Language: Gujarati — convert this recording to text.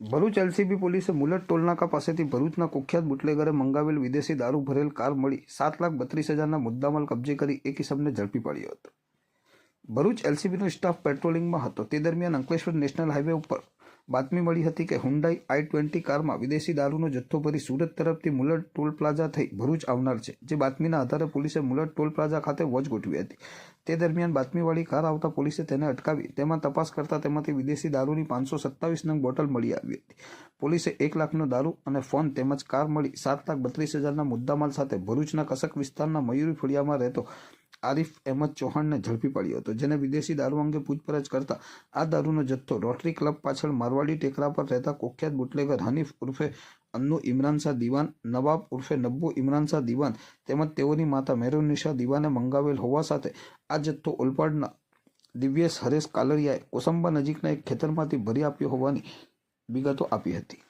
ભરૂચ એલસીબી પોલીસે મુલટ ટોલનાકા પાસેથી ભરૂચના કુખ્યાત બુટલેગરે મંગાવેલ વિદેશી દારૂ ભરેલ કાર મળી સાત લાખ બત્રીસ હજારના મુદ્દામાલ કબજે કરી એક ઇસમને ઝડપી પાડ્યો હતો. ભરૂચ એલસીબીનો સ્ટાફ પેટ્રોલિંગમાં હતો. તે દરમિયાન અંકલેશ્વર નેશનલ હાઈવે ઉપર બાતમી મળી હતી કે હુન્ડાઈ આઈ ટ્વેન્ટી કારમાં વિદેશી દારૂનો જથ્થો ભરી સુરત તરફથી મુલટ ટોલ પ્લાઝા થઈ ભરૂચ આવનાર છે, જે બાતમીના આધારે પોલીસે મુલટ ટોલ પ્લાઝા ખાતે વોચ ગોઠવી હતી. તે દરમિયાન બાતમીવાળી કાર આવતા પોલીસે તેને અટકાવી તેમાં તપાસ કરતા તેમાંથી વિદેશી દારૂની પાંચસો સત્તાવીસ નંગ બોટલ મળી આવી હતી. પોલીસે એક લાખનો દારૂ અને ફોન તેમજ કાર મળી સાત લાખ બત્રીસ હજારના મુદ્દામાલ સાથે ભરૂચના કસક વિસ્તારના મયુરી ફળિયામાં રહેતો આરિફ અહેમદ ચૌહાણને ઝડપી પાડ્યો હતો, જેને વિદેશી દારૂ અંગે પૂછપરછ કરતા આ દારૂનો જથ્થો રોટરી ક્લબ પાછળ મારવાડી ટેકરા પર રહેતા કુખ્યાત બુટલેગર હનીફ ઉર્ફે અન્નુ ઇમરાન શાહ દિવાન, નવાબ ઉર્ફે નબ્બુ ઇમરાન શાહ દિવાન તેમજ તેઓની માતા મેરુનિશા દિવાને મંગાવેલ હોવા સાથે આ જથ્થો ઓલપાડના દિવ્યેશ હરેશ કાલરિયાએ કોસંબા નજીકના એક ખેતરમાંથી ભરી આપ્યો હોવાની વિગતો આપી હતી.